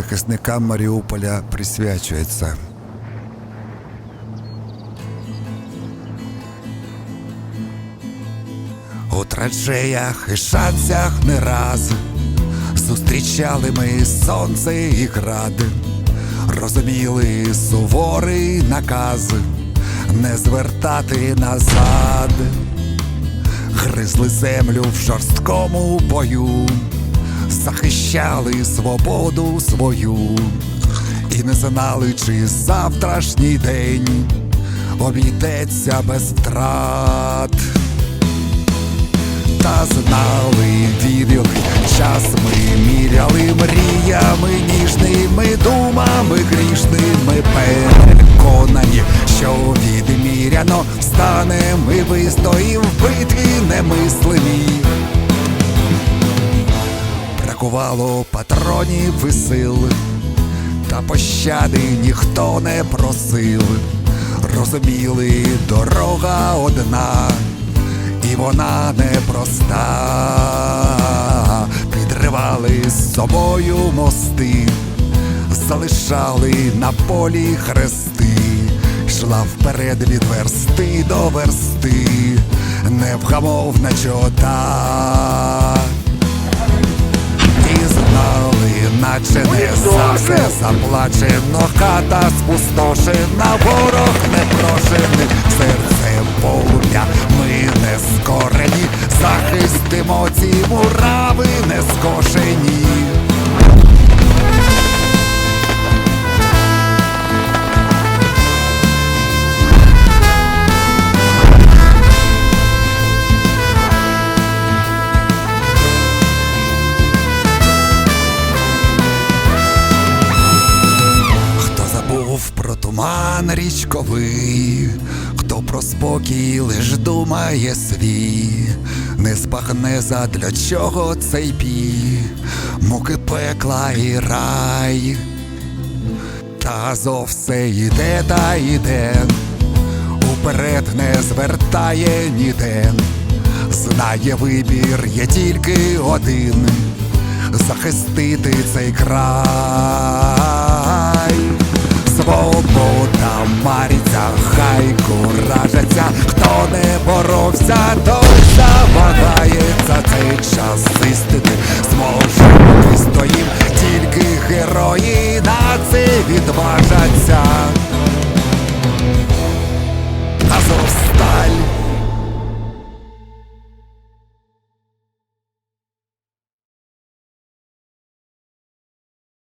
захисникам Маріуполя присвячується. У траншеях і шанцях не раз зустрічали ми сонце і град, розуміли суворий наказ не звертати назад, гризли землю в жорсткому бою, захищали свободу свою і не знали, чи завтрашній день обійдеться без втрат. Та знали, вірили, час ми міряли мріями ніжними думами грішними. Переконані, що відміряно встане ми вистоїм в битві Бракувало патронів і сил, та пощади ніхто не просив. Розуміли, дорога одна, і вона непроста. Підривали з собою мости, залишали на полі хрести, йшла вперед від версти до версти, невгамовна чота. Знали, наче не завжди заплачено, хата спустошена, ворог не непрошений, серце полум'я, ми не скорені, захистимо ці мурави не скошені. Про туман річковий, хто про спокій лиш думає свій, не спахне задля чого цей бій, муки пекла і рай, та Азов все йде та йде, уперед не звертає ніде, знає вибір є тільки один захистити цей край. Хто той завагається цей час. Істини